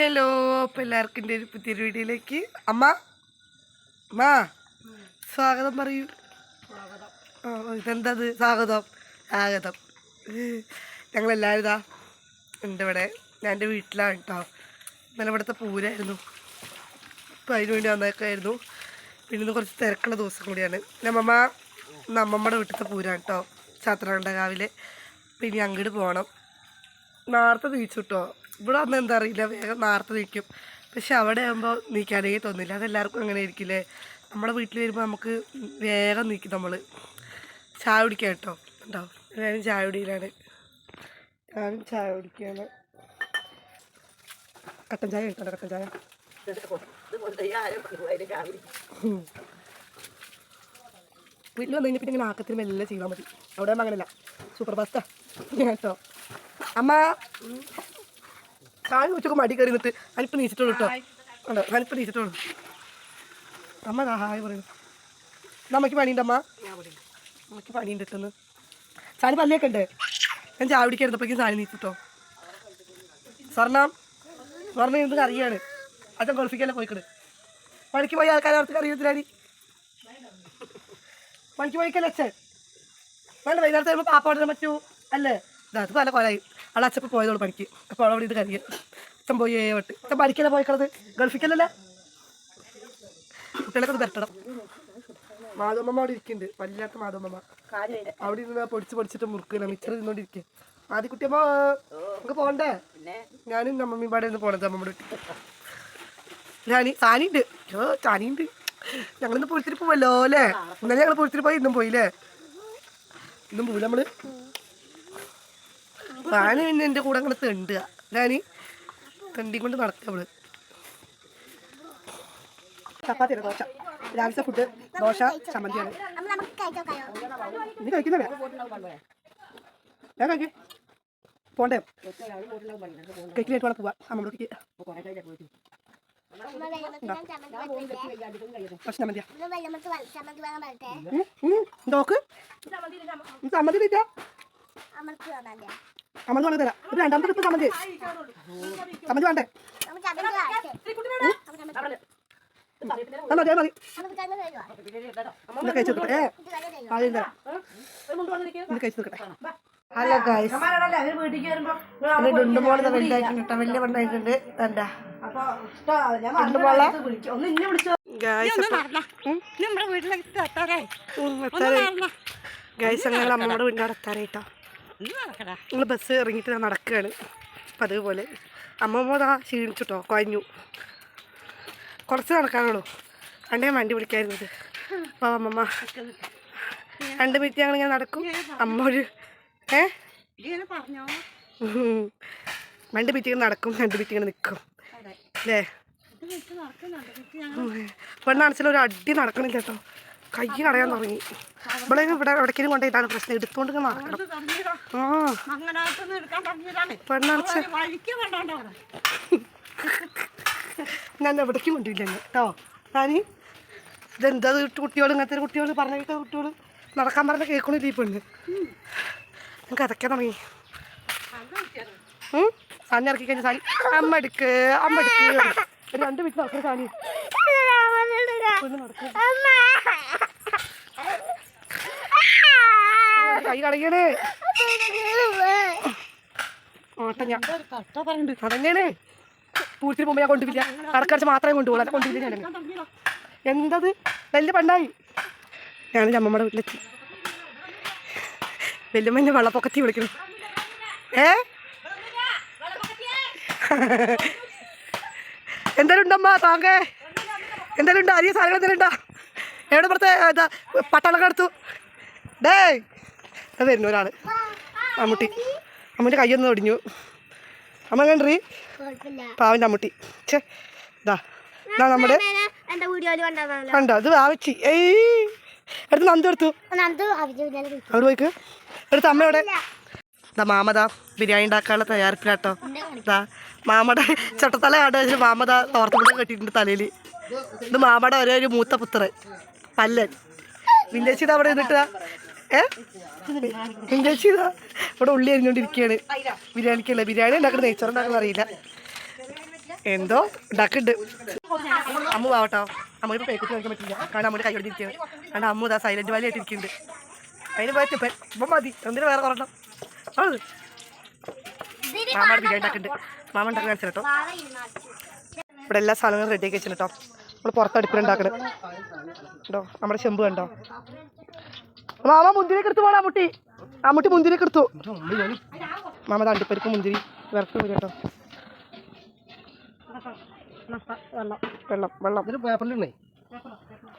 Hello അപ്പം എല്ലാവർക്കും എന്റെ ഒരു പുതിയൊരു വീഡിയോയിലേക്ക്. അമ്മ അമ്മ സ്വാഗതം പറയൂ. ഇതെന്തത്? സ്വാഗതം. സ്വാഗതം. ഞങ്ങളെല്ലാവരും ഇതാ ഉണ്ട് ഇവിടെ. ഞാൻ എന്റെ വീട്ടിലാണ് കേട്ടോ. ഇന്നലെ ഇവിടുത്തെ പൂരായിരുന്നു. അപ്പോൾ അതിനു വേണ്ടി വന്നേക്കായിരുന്നു പിന്നെ ഇന്ന് കുറച്ച് തിരക്കുള്ള ദിവസം കൂടിയാണ്. നമ്മമ്മ നമ്മമ്മയുടെ വീട്ടിലത്തെ പൂരാണ് കേട്ടോ. ചാത്തനാണ്ട കാവിലെ. പിന്നെ അങ്ങോട്ട് പോകണം നേരത്തെ തിരിച്ചു കേട്ടോ. ഇവിടെ വന്ന് എന്താ അറിയില്ല വേഗം നേരത്തെ നിൽക്കും പക്ഷെ അവിടെ ആകുമ്പോൾ നീക്കാനേ തോന്നില്ല. അതെല്ലാവർക്കും അങ്ങനെ ആയിരിക്കില്ലേ? നമ്മുടെ വീട്ടിൽ വരുമ്പോൾ നമുക്ക് വേഗം നീക്കും നമ്മൾ ചായ കുടിക്കാം കേട്ടോ. ഉണ്ടോ ഞാനും ചായ കുടിയിലാണ്. ഞാനും ചായ കുടിക്കുകയാണ് കട്ടൻ ചായ കിട്ടണ്ട കട്ടൻ ചായ. വീട്ടിൽ വന്നു കഴിഞ്ഞാൽ പിന്നെ ഇങ്ങനെ ആക്കത്തിന് മെല്ലെ ചെയ്താൽ മതി. അവിടെ അങ്ങനെയല്ല സൂപ്പർ ഫാസ്റ്റാ കേട്ടോ. അമ്മ കാൽ വെച്ചൊക്കെ മടി കയറി നിന്നിട്ട് അനിപ്പ് നീച്ചിട്ടുള്ളൂ കേട്ടോ ഉണ്ടോ അനിപ്പ് നീച്ചിട്ടുള്ളൂ. അമ്മ ഹായ് പറയുന്നു നമ്മക്ക് പണിയുണ്ട് അമ്മ? നമുക്ക് പണിയുണ്ട് ഇട്ടെന്ന്. സാനി പള്ളിയൊക്കെ ഉണ്ട് ഞാൻ ചാവിടിക്കായിരുന്നപ്പോഴേക്കും സാലി നീച്ചിട്ടോ സ്വർണം സ്വർണം എന്ത് കറിയാണ്. അച്ഛൻ ഗൾഫിക്കല്ലേ പോയിക്കണ്. പണിക്ക് പോയി ആൾക്കാരെ അവർക്ക് അറിയത്തില്ലാടി പണിക്ക് പോയിക്കല്ലേ അച്ഛൻ? വേണ്ട വൈകുന്നേരത്തെ വരുമ്പോൾ പറ്റൂ. അല്ലേ? ഇതാ അത് പല കൊലായി. ആളെ അച്ഛപ്പ പോയതോളൂ പണിക്ക്. അപ്പോൾ അവിടെ ഇത് കഴിയും അച്ഛൻ പോയി ഏ വട്ട്. അച്ഛൻ പഠിക്കല്ലേ പോയിക്കളത്? ഗൾഫിക്കല്ലല്ലേ? കുട്ടികളൊക്കെ ഒന്ന് പരട്ടണം. മാധവമ്മ അവിടെ ഇരിക്കുന്നുണ്ട്. വല്ലാത്ത മാധവമ്മ. അവിടെ ഇരുന്ന് പൊടിച്ച് പൊടിച്ചിട്ട് മുറുക്കില്ല മിച്ചർ തിന്നോണ്ടിരിക്കുക ആദ്യക്കുട്ടിയമ്മ നമുക്ക് പോണ്ടേ? ഞാനും നമ്മമ്മ ഇവിടെ ഇരുന്ന് പോണത് അമ്മമ്മയുടെ ഞാനി സാനിയുണ്ട്. ഓ സാനിയുണ്ട്. ഞങ്ങളിന്ന് പൊളിച്ചിട്ട് പോവല്ലോ അല്ലേ? ഇന്നലെ ഞങ്ങൾ പൊളിച്ചിട്ട് പോയി ഇന്നും പോയില്ലേ? ഇന്നും പോയില്ല നമ്മൾ? സാനി പിന്നെ എന്റെ കൂടെ അങ്ങനെ തെണ്ടുക. ഞാൻ തെണ്ടിക്കൊണ്ട് നടക്കുക അവൾ ചപ്പാത്തി ദോശ. രാവിലത്തെ ഫുഡ് ദോശ ചമ്മന്തിയാണ് നീ കഴിക്കുന്നില്ല ഞാൻ കഴിക്കേ. പോണ്ടേ? കഴിക്കില്ല പോവാ അമ്മമ്മക്ക് ചമ്മന്തിയാ. നോക്ക്. ചമ്മന്തി സമ്മതി വേണം തരാം. രണ്ടാമത്തെ ട്രിപ്പ് കമന്റ്. കമന്റ് വേണ്ടേ? അത് മതി കഴിച്ചു നോക്കട്ടെ ആദ്യം തരാം കഴിച്ചു നോക്കട്ടെ ഹലോ ഗൈസ് എന്റെ ഡുണ്ടുമോൾ വലുതായിട്ടുണ്ട് കേട്ടോ. വലിയ വണ്ണായിട്ടുണ്ട് എന്താ ഗൈസ് അങ്ങനെ അമ്മയുടെ വീടിന്റെ അടുത്താറായിട്ടോ ഞങ്ങൾ ബസ് ഇറങ്ങിയിട്ട് ഞാൻ നടക്കുകയാണ് അപ്പം അതുപോലെ അമ്മമ്മതാ ക്ഷീണിച്ചിട്ടോ കുഴഞ്ഞു. കുറച്ച് നടക്കാനുള്ളൂ. പണ്ടേ വണ്ടി വിളിക്കായിരുന്നത്. അപ്പോൾ അമ്മമ്മ രണ്ട് മിനിറ്റ് ഞങ്ങൾ ഇങ്ങനെ നടക്കും. അമ്മ ഒരു ഏ. രണ്ട് മിനിറ്റ് ഇങ്ങനെ നടക്കും രണ്ട് മിനിറ്റ് ഇങ്ങനെ നിൽക്കും അല്ലേ? പെണ്ണാണെച്ചാൽ ഒരു അടി നടക്കണില്ല കേട്ടോ. കൈ കടയാൻ തുടങ്ങി. ഇവിടെ ഇവിടെ എവിടേക്കും കൊണ്ടുപോയിട്ടാണ് പ്രശ്നം. എടുത്തോണ്ട് നടക്കണം. ആ. പെണ്ണാണെച്ച ഞാൻ എവിടേക്കും കൊണ്ടുപോയില്ല കേട്ടോ ഞാൻ ഇതെന്താ കുട്ടികൾ ഇങ്ങനത്തെ കുട്ടികൾ പറഞ്ഞ കേട്ട കുട്ടികൾ നടക്കാൻ പറഞ്ഞ കേൾക്കണില്ല ഈ പെണ്ണ്. നിങ്ങൾക്ക് അതൊക്കെ തുടങ്ങി? സാനി ഇറക്കി കഴിഞ്ഞ സാനി അമ്മ എടുക്ക് അമ്മ എടുക്ക്. രണ്ട് മിനിറ്റ് നടക്കുന്ന സാനി. കൈ കളയണേ അതന്നെയാണ് പൂരത്തിന് പോകുമ്പോൾ ഞാൻ കൊണ്ടുപോയില്ല കടക്കടച്ച് മാത്രമേ കൊണ്ടുപോകുള്ളൂ അല്ല കൊണ്ടുപോയില്ല ഞാൻ എന്തത്? വലിയ പണ്ടായി ഞാൻ അമ്മമ്മയുടെ വീട്ടിലെത്തി. വല്യമ്മ വെള്ളപ്പൊക്കത്തി വിളിക്കുന്നു ഏ? എന്തായാലും ഉണ്ടമ്മ താങ്കേ? എന്തായാലും ഉണ്ടോ അരിയ സാധനങ്ങൾ എന്തെങ്കിലും ഉണ്ടോ എവിടെ പുറത്തെ എന്താ പട്ടാളൊക്കെ എടുത്തു. ഡേ അത് വരുന്നു ഒരാൾ അമ്മൂട്ടി. അമ്മൂന്റെ കയ്യൊന്ന് ഒടിഞ്ഞു. അമ്മ കണ്ടി പാവന്റെ അമ്മൂട്ടി. ഛേ ഇതാ. ഇതാ നമ്മുടെ കണ്ടോ? അത് ആവച്ചി ഏയ് എടുത്ത് നന്ദു എടുത്തു. അവിടെ പോയിക്ക്. എടുത്ത് അമ്മയോടെ ഇതാ മാമത ബിരിയാണി ഉണ്ടാക്കാനുള്ള തയ്യാറെടുപ്പിലാട്ടോ. എന്താ മാമയുടെ ചട്ടത്തല കണ്ടു വെച്ചിട്ട് മാമത തോർത്തുമുട്ട കെട്ടിയിട്ടുണ്ട് തലയിൽ ഇത് മാമയുടെ ഒരേ ഒരു മൂത്ത പുത്രൻ പല്ലൻ. വില്ലേച്ചിത് അവിടെ നിന്നിട്ടാ ഏ? വില്ലേച്ചി ഇതാ ഇവിടെ ഉള്ളി അരിഞ്ഞുകൊണ്ടിരിക്കുകയാണ് ബിരിയാണിക്കല്ല? ബിരിയാണി ഉണ്ടാക്കുന്നത് നെയ്ച്ചോറ് ഉണ്ടാക്കുന്ന അറിയില്ല. എന്തോ ഉണ്ടാക്കുന്നുണ്ട്. അമ്മു ആവട്ടോ അമ്മ ഇപ്പൊ പേക്കുട്ടി നോക്കാൻ പറ്റില്ല. കാരണം അമ്മയുടെ കൈ കൊടുത്തിരിക്കുകയാണ് കാരണം അമ്മു ഇതാ സൈലന്റ് വാലി ആയിട്ടിരിക്കുന്നുണ്ട്. അതിന് പോയിട്ട് ഇപ്പം മതി. എന്തിനു വേറെ കുറഞ്ഞോ അത്. മാമയുടെ ബിരിയാണി ഉണ്ടാക്കുന്നുണ്ട് മാമ ഉണ്ടാക്കി കാണിച്ചു കേട്ടോ. ഇവിടെ എല്ലാ സാധനങ്ങളും റെഡി ആക്കി വെച്ചിട്ടുണ്ട് കേട്ടോ. നമ്മൾ പുറത്ത് അടുപ്പിലുണ്ടാക്കണത് കേട്ടോ നമ്മുടെ ചെമ്പ് കണ്ടോ? മാമ മുന്തിരിയൊക്കെ എടുത്തു പോണ മുട്ടി. ആ മുട്ടി മുന്തിരിയൊക്കെ എടുത്തു. മാമ തണ്ടിപ്പരിപ്പ് മുന്തിരി. വിറക്ക് വരും കേട്ടോ. വെള്ളം വെള്ളം. പേപ്പറിലുണ്ടേ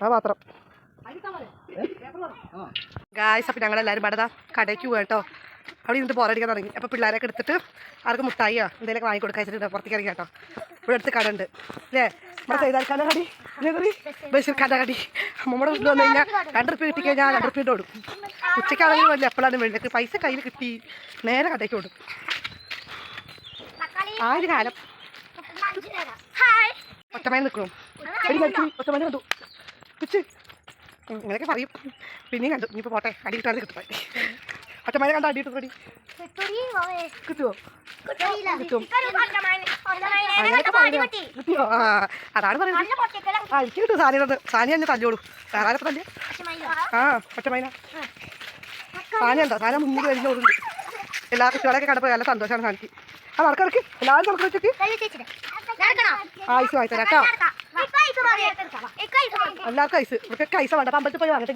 ആ പാത്രം. ഗായ്സ് അപ്പം ഞങ്ങളെല്ലാവരും പടതാ കടയ്ക്ക് പോകട്ടോ കേട്ടോ. അവിടെ ഇരുന്ന് പോരടിക്കാൻ തുടങ്ങി. അപ്പോൾ പിള്ളേരൊക്കെ എടുത്തിട്ട് ആർക്ക് മുട്ടായിയോ എന്തെങ്കിലുമൊക്കെ വാങ്ങി കൊടുക്കാൻ വെച്ചിട്ട് പുറത്തേക്ക് ഇറങ്ങി കേട്ടോ. ഇവിടെ അടുത്ത് കട ഉണ്ട്. അല്ലേ നമ്മുടെ സൈതാൽക്കാന്റെ കടി. ഇതേമാതിരി ബഷീർ ഖാന്റെ കടി. നമ്മുടെ വീട്ടിൽ വന്നു കഴിഞ്ഞാൽ രണ്ട് റുപ്യ കിട്ടി കഴിഞ്ഞാൽ രണ്ട് റുപ്യ ഓടും ഉച്ചയ്ക്കാണെങ്കിൽ വലിയ എപ്പോഴാണ് വേണ്ടത്? പൈസ കയ്യിൽ കിട്ടി. നേരെ കടയ്ക്ക് ഓടും. ആ ഒരു കാലം. ഒറ്റമായി നിൽക്കണം. കണ്ടു. ഇങ്ങനെയൊക്കെ പറയും. പിന്നെയും കണ്ടു. ഇനിയിപ്പോൾ പോട്ടെ. അടി കിട്ടാതെ കിട്ടും. ഒറ്റമേന കണ്ട അടി കിട്ടും. കിട്ടുമോ കിട്ടും കിട്ടിയോ ആ അതാണ് പറയുന്നത്. ആ എനിക്ക് കിട്ടും സാനിയുടെ സാനി തന്നെ തല്ലോളൂ വേറെ ആരൊക്കെ തല്ലേ ആ ഒറ്റമേന സാനി ഉണ്ടോ? സാന മുന്നിൽ വരുന്നോടുണ്ട് എല്ലാ കുട്ടികളൊക്കെ കണ്ടപ്പോൾ നല്ല സന്തോഷമാണ് സാനിക്ക് ആ നടക്കിടക്ക് എല്ലാവരും നടക്കി വെച്ചിട്ട് ആയിസ് വാങ്ങി തരാം കേട്ടോ. എല്ലാവർക്കും ഐസ്. ഇവർക്ക് ഐസ് വേണ്ട. അമ്പലത്തിൽ പോയി വാങ്ങട്ടെ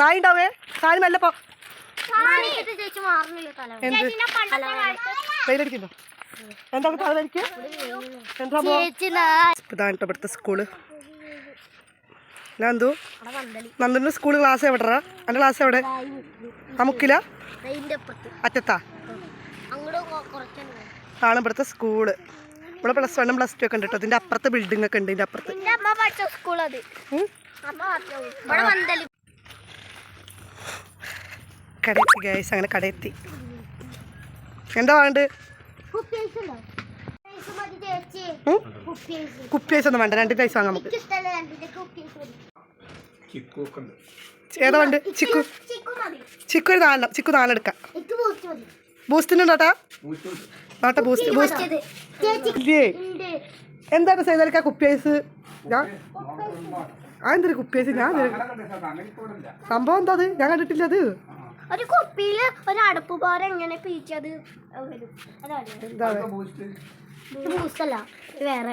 നായി ഉണ്ടാവേ സാനി മെല്ലെ പോ. എന്ത്? വെയിലടിക്കുന്നു. എന്താണ് തലവരിക്ക് എന്താ ഇതാണ് കേട്ടോ ഇവിടുത്തെ സ്കൂൾ ഞാൻ എന്തോ നന്ദന്റെ സ്കൂൾ ക്ലാസ് എവിടെടാ? എന്റെ ക്ലാസ് എവിടെ? അമുക്കില അറ്റത്താ? ആണ് ഇവിടുത്തെ സ്കൂൾ ഇവിടെ പ്ലസ് വണ്ണും പ്ലസ് ടു ഒക്കെ ഉണ്ട് കേട്ടോ. ഇതിന്റെ അപ്പുറത്തെ ബിൽഡിംഗ് ഒക്കെ ഉണ്ട് ഇതിന്റെ അപ്പുറത്ത്. കടയെത്തി ഗൈസ് അങ്ങനെ കടയെത്തി. എന്താ വേണ്ട കുപ്പി ഐസ് ഒന്നും വേണ്ട. രണ്ട് ഐസ് വാങ്ങാം നമുക്ക് ഏതാ വേണ്ട ചിക്കു. ചിക്കു ഒരു നാലെണ്ണം. ചിക്കു നാലെടുക്കാം ബൂസ്റ്റിനുണ്ടോട്ടാട്ടാ ബൂസ്റ്റ് ബൂസ്റ്റിന് നോട്ടെ ബൂസ്റ്റ് എന്താണ് സൈതലിക്ക കുപ്പി ഐസ് ഞാൻ ആ എന്തൊരു കുപ്പി ഐസ് ഞാൻ സംഭവം എന്താ അത്? ഞാൻ കണ്ടിട്ടില്ല അത്. ഒരു കുപ്പിയിൽ ഒരു അടുപ്പ് പോലെ എങ്ങനെ പീച്ചത് വരും. അതാണ് എന്താ ഇത് ബൂസ്റ്റ് അല്ല ഇത് വേറെ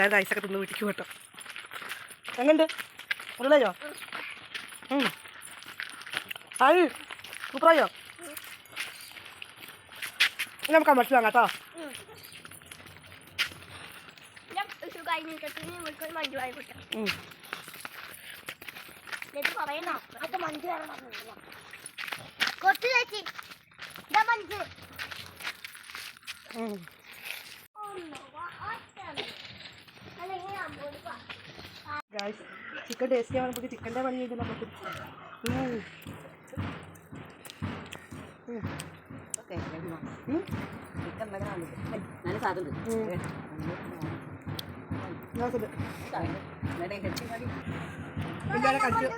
ഞാൻ ഐസൊക്കെ തിന്ന് വീട്ടിക്ക് കേട്ടോ എങ്ങനെയുണ്ട് ഉള്ളയോ ആയി സൂപ്പറായോ? നമുക്ക് അമ്മച്ച് വാങ്ങാം കേട്ടോ ചിക്കൻ ടേസ്റ്റ് ചെയ്യാൻ നമുക്ക് ചിക്കന്റെ പണി ചെയ്ത് നമുക്ക് എല്ലാവരും കടിച്ചു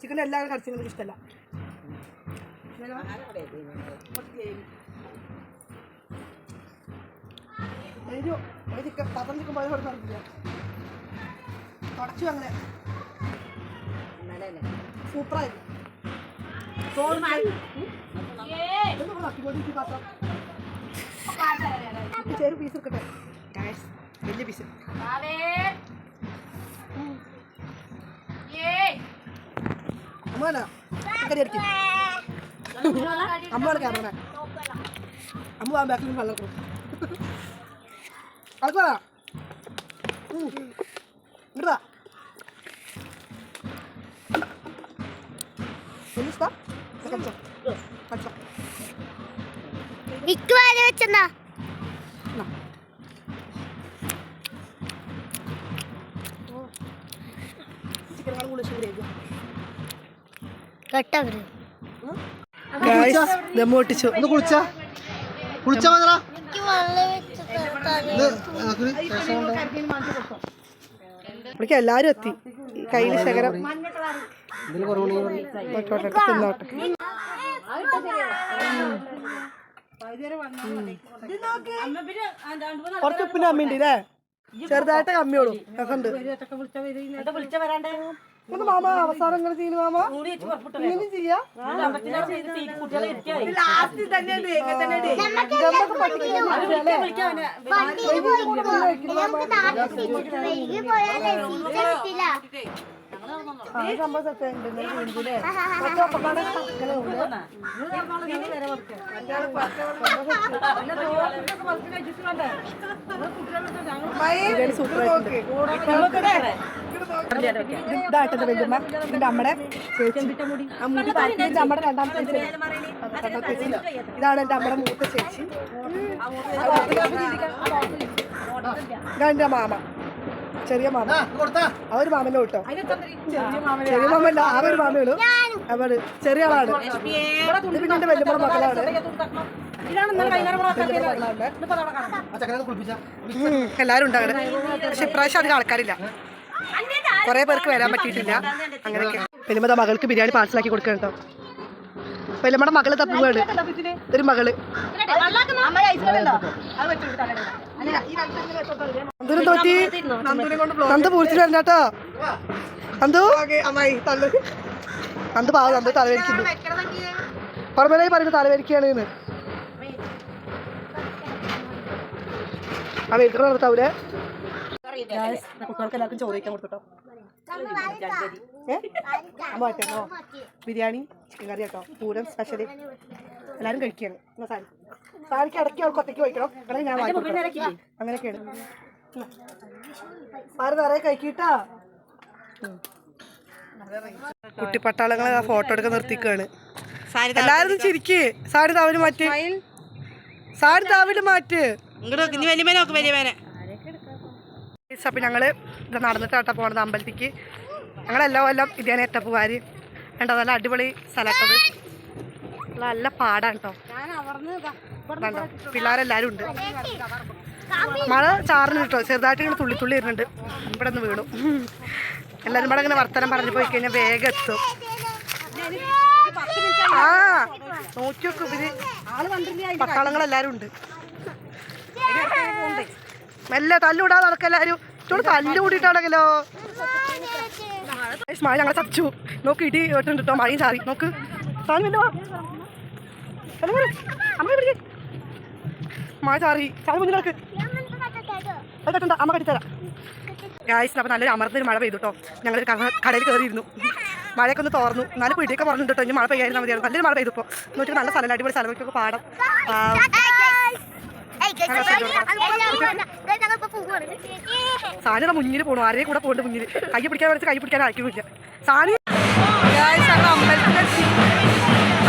ചിക്കൻ എല്ലാവരും കടിച്ചു എനിക്ക് ഇഷ്ടമല്ല ചിക്കൻ പാത്രം ചിക്കൻ പോയ നടക്കില്ല തുടച്ചു അങ്ങനെ സൂപ്പറായിരുന്നു ചോറ് ചെറു പീസ് എടുക്കട്ടെ വലിയ പീസ് അമ്മ അമ്മയാണ് ക്യാമറ അമ്മ ആ ബാക്കിൽ നിന്ന് വെള്ളം കളിക്കോടാ ഇങ്ങടാ ഇഷ്ടം കളിച്ചോ കളിച്ചോ വരെ വെച്ചെന്നാ. കേട്ടവര് ഒന്ന് കുളിച്ചാ? മതിടാ? ഇവിടേക്ക് എല്ലാരും എത്തി. കയ്യിൽ ശകരം. തിന്നോട്ടെ കുറച്ച് ഉപ്പിന്റെ അമ്മ ഉണ്ട് അല്ലേ ചെറുതായിട്ട് കമ്മിയോളൂ രസമുണ്ട്. ഇത് മാമ അവസാനം എങ്ങനെ ചെയ്യുന്നു മാമ. ഇങ്ങനെ ചെയ്യാം. നമ്മുടെ ഈ സംഭവം set ആയിട്ടുണ്ട്. ഇങ്ങനെ ചെയ്യുന്നുണ്ട് ല്ലേ? മറ്റേ ഒപ്പക്കാടെ ഇങ്ങനെ ഉണ്ട്. ബിരിയാണി സൂപ്പർ ആയിട്ടുണ്ട് ഇതായിട്ടെ വല്യമ്മ ഇതിന്റെ അമ്മയുടെ ചേച്ചി ആ മുടി പാറ്റിന്റെ അമ്മയുടെ രണ്ടാമത്തെ ചേച്ചി ഇതാണ് എന്റെ അമ്മയുടെ മൂത്ത ചേച്ചി ഇതാണ് മാമ ചെറിയ മാമ ആ ഒരു മാമല്ലോ കേട്ടോ ചെറിയ മാമല്ല ആ ഒരു മാമേ ഉള്ളൂ. അവർ ചെറിയ ആളാണ്. ഇത് പിന്നെ എന്റെ വല്യമ്മയുടെ മക്കളാണ്. എല്ലാരും ഉണ്ട് അങ്ങനെ പക്ഷെ ഇപ്രാവശ്യം അധികം ആൾക്കാരില്ല. കുറെ പേർക്ക് വരാൻ പറ്റിയിട്ടില്ല. അങ്ങനെയൊക്കെ. പെരുമത മകൾക്ക് ബിരിയാണി പാഴ്സലാക്കി കൊടുക്കണം കേട്ടോ. പെരുമയുടെ മകൾ തപ്പുകയാണ് ഒരു മകൾ. നന്ദുനും തോറ്റി. നന്ദു പൂരിച്ചിട്ട് വരണ്ട കേട്ടോ നന്ദു. അമ്മായി തള്ളു. നന്ദു പാവം നന്ദു തലവരിക്കുന്നു പറമ്പലായി പറയുന്നത് തലവരിക്കുകയാണ് ഇന്ന് ആ വെയിറ്റ് നടത്താവൂലേ? കുട്ടികൾക്ക് എല്ലാവർക്കും ചോദിക്കാൻ കൊടുത്തോട്ടോ അമ്മ ബിരിയാണി ചിക്കൻ കറി കേട്ടോ. പൂരം സ്പെഷ്യൽ എല്ലാവരും കഴിക്കുകയാണ് എന്നാ സാരി സാരിക്ക് ഇടയ്ക്ക് അവൾക്ക് ഒറ്റയ്ക്ക് വയ്ക്കണം. അല്ലെങ്കിൽ ഞാൻ അങ്ങനെയൊക്കെയാണ്. സാറ് നിറയെ കഴിക്കിട്ടാ കുട്ടിപ്പട്ടാളങ്ങളെ ആ ഫോട്ടോ എടുക്കാൻ നിർത്തിക്കാണ്. എല്ലാരും ചിരിക്ക്. സാരി താവിൽ മാറ്റ്. സാരി താവിൽ മാറ്റ്. അപ്പൊ ഞങ്ങൾ ഇത് നടന്നിട്ടാട്ടാ പോണത് അമ്പലത്തിക്ക്. ഞങ്ങളെല്ലാം കൊല്ലം ഇതേ എട്ടപ്പുകാര് കണ്ടോ നല്ല അടിപൊളി സ്ഥലത്തത് നല്ല പാടാണ് കേട്ടോ കണ്ടോ പിള്ളേരെല്ലാരും ഉണ്ട്. മഴ ചാറിന് കേട്ടോ ചെറുതായിട്ട് ഇങ്ങനെ തുള്ളി തുള്ളി വരുന്നുണ്ട്. ഇവിടെ നിന്ന് വീണു. എല്ലാരും ഇവിടെ ഇങ്ങനെ വർത്തനം പറഞ്ഞു പോയി കഴിഞ്ഞാൽ വേഗം എത്തും. ആ നോക്കി നോക്കും ഇവർ. പട്ടാളങ്ങളെല്ലാരും ഉണ്ട്. മെല്ലെ തല്ലുകൂടാതെ നടക്കെല്ലാരും ഇച്ചോട് തല്ല് കൂടിയിട്ടാണെങ്കിലോ? മഴ ഞങ്ങളെ ചച്ചു നോക്ക് ഇടി കേട്ടുണ്ട് കേട്ടോ മഴയും ചാറി. നോക്ക്. മഴ ചാറി. ചാറി അമ്മ കെട്ടിത്തരാം. ഗായ്സ് അപ്പോൾ നല്ലൊരു അമർന്നൊരു മഴ പെയ്തു കേട്ടോ ഞങ്ങളൊരു കട- കടയിൽ കയറിയിരുന്നു മഴയൊക്കെ ഒന്ന് തോർന്നു. എന്നാലും പിടിയൊക്കെ പറഞ്ഞിട്ടോ ഇനി മഴ പെയ്യായിരുന്നു മതിയായിരുന്നു. നല്ലൊരു മഴ പെയ്തു ഇപ്പോൾ നോക്കി നല്ല സ്ഥലം അടിപൊളി സ്ഥലമൊക്കെ പാടം. സാനിയുടെ മുന്നിൽ പോകണം ആരെയും കൂടെ പോകണ്ട മുന്നിൽ. കൈ പിടിക്കാൻ വരച്ച് കൈ പിടിക്കാൻ അയക്കുന്നില്ല സാനി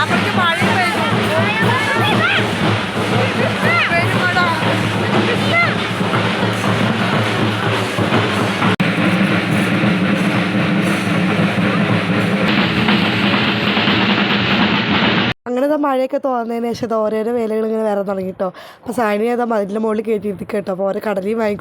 അപ്പോഴേക്ക് മഴ മഴയൊക്കെ തോന്നുന്നതിന് ശേഷം ഇത് ഓരോരോ വേലകൾ ഇങ്ങനെ വരാൻ തുടങ്ങി കേട്ടോ അപ്പോൾ സാനി അത് മതിലിന്റെ മുകളിൽ കയറ്റിയിരുത്തി കേട്ടോ അപ്പോൾ ഓരോ കടലയും വാങ്ങി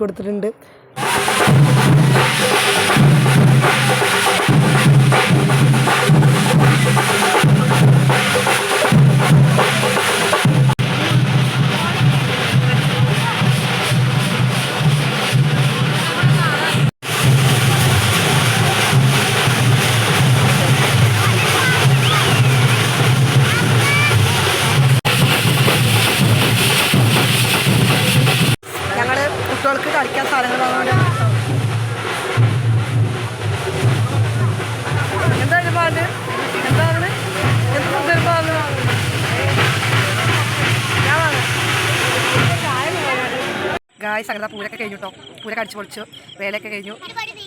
കേട്ടോ പൂരൊക്കെ കടിച്ചു പൊളിച്ചു വേലയൊക്കെ കഴിഞ്ഞു.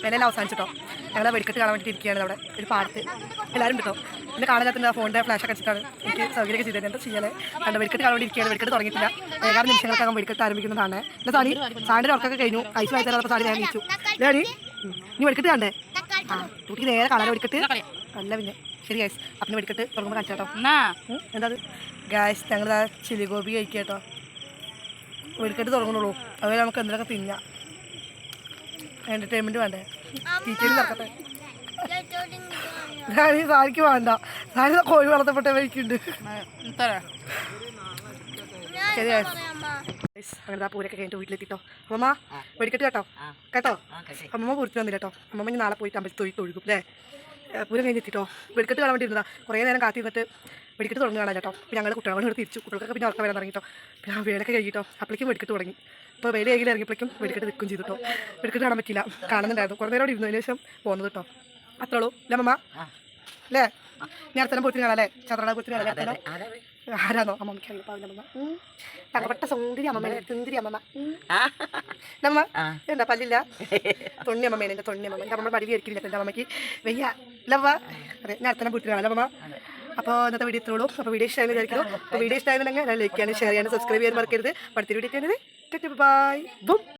വേലയെല്ലാം അവസാനിച്ചു കേട്ടോ ഞങ്ങൾ വെടിക്കെട്ട് കാണാൻ വേണ്ടിയിട്ട് ഇരിക്കുകയാണ് അവിടെ. ഒരു പാർട്ട് എല്ലാവരും കേട്ടോ പിന്നെ കാണാൻ ഫോണിന്റെ ഫ്ലാഷൊക്കെ അടിച്ചിട്ടാണ് എനിക്ക് സൗകര്യമൊക്കെ ചെയ്തത് എന്താ ചെയ്യലേ കണ്ട വെടിക്കെട്ട് കാണാൻ വേണ്ടി ഇരിക്കുകയാണ്. വെടിക്കെട്ട് തുടങ്ങിയിട്ടില്ല. ഏകാറ് നിമിഷങ്ങൾക്കകം വെടിക്കെട്ട് ആരംഭിക്കുന്നതാണ്. എന്റെ സാണി സാറിന്റെ ഉറക്കൊക്കെ കഴിഞ്ഞു. ഐസ് വായിച്ചാൽ അപ്പോൾ സാണി ഞാൻ ചോദിച്ചു ഇതാണി നീ വെടിക്കെട്ട് കണ്ടേ ആ കുട്ടിക്ക് നേരെ കാണാൻ വെടിക്കെട്ട്. അല്ല പിന്നെ. ശരി ഗൈസ് അപ്പം വെടിക്കെട്ട് തുടങ്ങുമ്പോൾ കാണിച്ചു കേട്ടോ എന്താ ഗായ്സ് ഞങ്ങൾ ചിലി ഗോപി കഴിക്കാട്ടോ കേട്ടോ വെടിക്കെട്ട് തുടങ്ങുന്നുള്ളൂ. അതുപോലെ നമുക്ക് എന്തിനൊക്കെ തിന്നാം. എന്റർടൈൻമെന്റ് വേണ്ടേ? ടീച്ചറിൽ നടക്കട്ടെ. സാരി സാരിക്ക് വേണ്ട. സാരി കോഴി വളർത്തപ്പെട്ട വഴിക്കുണ്ട്. ശരി അങ്ങനെ ആ പൂരൊക്കെ കഴിഞ്ഞിട്ട് വീട്ടിലെത്തിട്ടോ. അമ്മമ്മ വെടിക്കെട്ട് കേട്ടോ? കേട്ടോ? അമ്മമ്മ പൂരത്തിന് വന്നില്ല കേട്ടോ. അമ്മമ്മ ഇനി നാളെ പോയിട്ട് അമ്പലത്തിൽ തൊഴിൽ തൊഴുകും അല്ലേ? പൂരം കഴിഞ്ഞെത്തിട്ടോ വെടിക്കെട്ട് കാണാൻ വേണ്ടി ഇരുന്നതാ. കുറേ നേരം കാത്തിരുന്നിട്ട് വെടിക്കെട്ട് തുടങ്ങുകയാണ് കേട്ടോ. അപ്പോൾ ഞങ്ങൾ കുട്ടികളോട് തിരിച്ചു. കുട്ടികൾക്ക് പിന്നെ ഉറക്കം വരാൻ തുടങ്ങിട്ടോ പിന്നെ ആ വേലൊക്കെ കഴിഞ്ഞിട്ടോ. അപ്പോഴേക്കും വെടിക്കെട്ട് തുടങ്ങി. ഇപ്പോൾ വേല കയ്യിൽ ഇറങ്ങിയപ്പോഴേക്കും വെടിക്കെട്ട് നിൽക്കും ചെയ്തു കേട്ടോ. വെടിക്കെട്ട് കാണാൻ പറ്റില്ല കാണുന്നുണ്ടായിരുന്നു. കുറേ നേരം അവിടെ ഇരുന്നതിന് ശേഷം പോകുന്നത് കേട്ടോ. അത്രേ ഉള്ളൂ. അല്ലേ അമ്മമ്മ അല്ലേ ഞാൻ അത്തരം പൂരത്തിന് കാണാം അല്ലേ? ചന്ദ്രനാ പൂത്തിന് കാണാം ആരാണോ അമ്മ എനിക്കറിയില്ല പാവില്ല അമ്മ തകപ്പെട്ട തങ്കപ്പെട്ട സുന്ദരി അമ്മമ്മ സുന്ദരി അമ്മമ്മ. നമ്മ എന്താ പല്ലില്ല? തൊണ്ണി അമ്മമ്മേനെ എന്റെ തൊണ്ണി അമ്മമ്മ എന്റെ അമ്മ പടി ആയിരിക്കില്ല എന്റെ അമ്മയ്ക്ക് വയ്യ. ലവ അതെ ഞാൻ അത്തരം പൂരത്തിന് കാണാം അമ്മമ്മ അപ്പോൾ ഇന്നത്തെ വീഡിയോ ഇത്രയുള്ളൂ അപ്പോൾ വീഡിയോ ഇഷ്ടമായി വിചാരിക്കുന്നു. വീഡിയോ ഇഷ്ടമായിരുന്നെങ്കിൽ ലൈക്ക് ചെയ്യാനും ഷെയർ ചെയ്യാനും സബ്സ്ക്രൈബ് ചെയ്യാൻ മറക്കരുത്. അടുത്ത വീഡിയോ ബൈ ബും